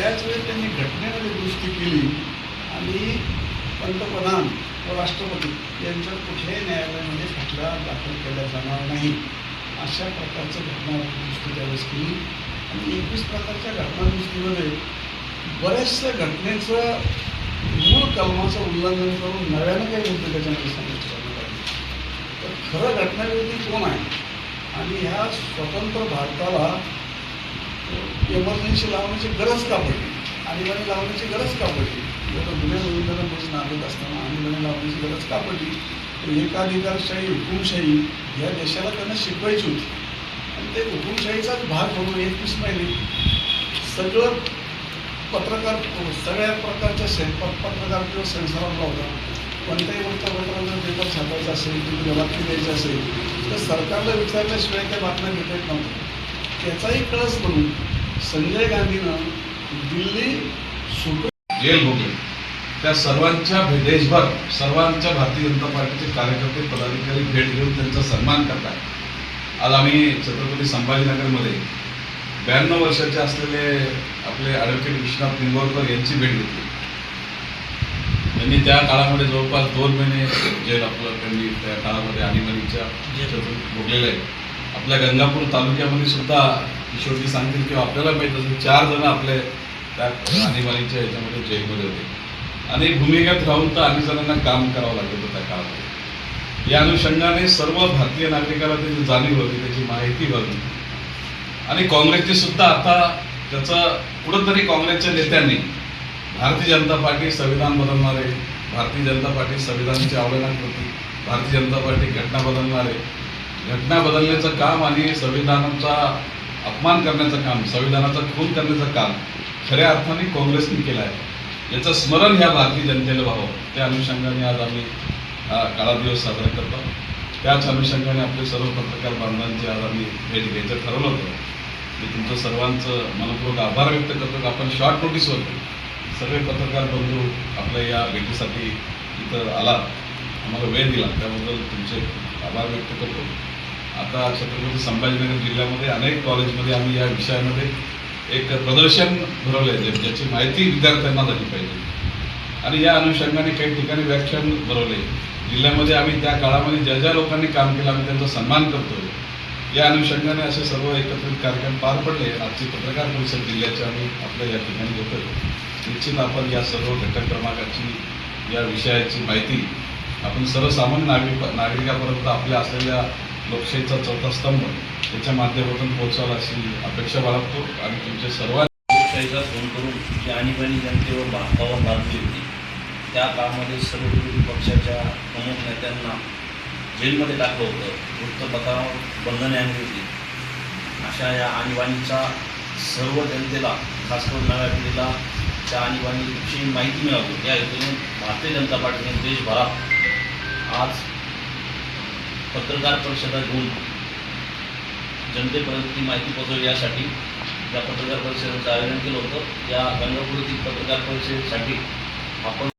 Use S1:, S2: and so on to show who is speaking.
S1: त्याच वेळी त्यांनी घटनेमध्ये दुरुस्ती केली आणि पंतप्रधान व राष्ट्रपती यांच्या कुठल्याही न्यायालयामध्ये खटला दाखल केला जाणार नाही. अशा प्रकारचं घटना दृष्टी त्यावेळेस केली. आणि एकवीस प्रकारच्या घटना बऱ्याचशा घटनेचं मूळ कलमाचं उल्लंघन करून नव्यानं काही मुद्दे त्याच्यामध्ये समाविष्ट करण्यात आले तर खरं घटनाविरोधी कोण आहे? आणि ह्या स्वतंत्र भारताला एमर्जन्सी लावण्याची गरज का पडली? आणीबाणी लावण्याची गरज का पडली? एवढं गुन्हे गोविंदाला देश नागरिक असताना आणीबाणी लावण्याची गरज का पडली? तर एकाधिकारशाही हुकुमशाही या देशाला त्यांना शिकवायची होती. आणि ते हुकुमशाहीचाच भाग म्हणून एकवीस महिने सगळं पत्रकार सगळ्या प्रकारच्या से पत्रकार किंवा संसारातला होता. कोणत्याही वृत्तपत्राला पेपर छापायचा असेल किंवा बातमी द्यायची असेल तर सरकारला विचारल्याशिवाय त्या बातम्या घेता येत नव्हत्या. त्याचाही कळस म्हणून संजय गांधीनं दिल्ली सुप्रीम
S2: जेल भोगले. त्या सर्वांच्या देशभर सर्वांच्या भारतीय जनता पार्टीचे कार्यकर्ते पदाधिकारी भेट घेऊन त्यांचा सन्मान करतात. आज आम्ही छत्रपती संभाजीनगरमध्ये ब्याण्णव वर्षाचे असलेले आपले ॲडव्होकेट विश्वनाथ निंगोरकर यांची भेट घेतली. त्यांनी त्या काळामध्ये जवळपास दोन महिने जेल आपलं त्यांनी त्या काळामध्ये आणीबाणीच्या भोगलेलं आहे. आपल्या गंगापूर तालुक्यामध्ये सुद्धा किशोरजी सांगतील किंवा आपल्याला माहीत असेल चार जण आपले त्या आणीबाणीच्या याच्यामध्ये जेलमध्ये होते. आणि भूमिगत राहून तर अनेक जणांना काम करावं लागत होतं त्या काळामध्ये. या अनुषंगाने सर्व भारतीय नागरिकाला त्याची जाणीव होती त्याची माहिती होती. आणि काँग्रेसची सुद्धा आता त्याचं कुठंतरी काँग्रेसच्या नेत्यांनी भारतीय जनता पार्टी संविधान बदलणारे भारतीय जनता पार्टी संविधानाची अवहेलना होती भारतीय जनता पार्टी घटना बदलणारे घटना बदलण्याचं काम आणि संविधानाचा अपमान करण्याचं काम संविधानाचा खून करण्याचं काम खऱ्या अर्थाने काँग्रेसने केलं आहे. याचं स्मरण ह्या भारतीय जनतेला व्हावं. त्या अनुषंगाने आज आम्ही काळा दिवस साजरा करतो. त्याच अनुषंगाने आपले सर्व पत्रकार बांधवांची आज आम्ही भेट घ्यायचं ठरवलं होतं. मी तुमचं सर्वांचं मनपूर्वक आभार व्यक्त करतो की आपण शॉर्ट नोटीसवर सगळे पत्रकार बंधू आपल्या या भेटीसाठी इथं आला आम्हाला वेळ दिला त्याबद्दल तुमचे आभार व्यक्त करतो. आता छत्रपती संभाजीनगर जिल्ह्यामध्ये अनेक कॉलेजमध्ये आम्ही या विषयामध्ये एक प्रदर्शन भरवले आहे ज्याची माहिती विद्यार्थ्यांना झाली पाहिजे. आणि या अनुषंगाने काही ठिकाणी व्याख्यान भरवले जिल्ह्यामध्ये आम्ही त्या काळामध्ये ज्या ज्या लोकांनी काम केलं आम्ही त्यांचा सन्मान करतो या अनुषंगाने असे सर्व एकत्रित कार्यक्रम पार पडले. आजची पत्रकार परिषद जिल्ह्याची आम्ही आपल्या या ठिकाणी घेतो निश्चित आपण या सर्व घटक क्रमांकाची या विषयाची माहिती आपण सर्वसामान्य नागरिक नागरिकापर्यंत आपल्या असलेल्या लोकशाहीचा चौथा स्तंभ त्याच्या माध्यमातून पोहोचाल अशी अपेक्षा बाळगतो. आणि तुमचे सर्व
S3: लोकशाहीचा फोन करून जी आणीबाणी जनतेवर भारतावर बांधली होती. त्या काळामध्ये सर्व विरोधी पक्षाच्या प्रमुख नेत्यांना जेलमध्ये टाकलं होतं. वृत्तपत्रावर बंधने आणली होती. अशा या आणीबाणीचा सर्व जनतेला खास करून नव्या पिढीला त्या आणीबाणीची माहिती मिळावी. या हेतूने भारतीय जनता पार्टीने देशभरात आज पत्रकार परिषदा घेऊन जनतेपर्यंत ती माहिती पोहोचवली यासाठी या पत्रकार परिषदेचं आयोजन केलं होतं. या गंगापूर पत्रकार परिषदेसाठी आपण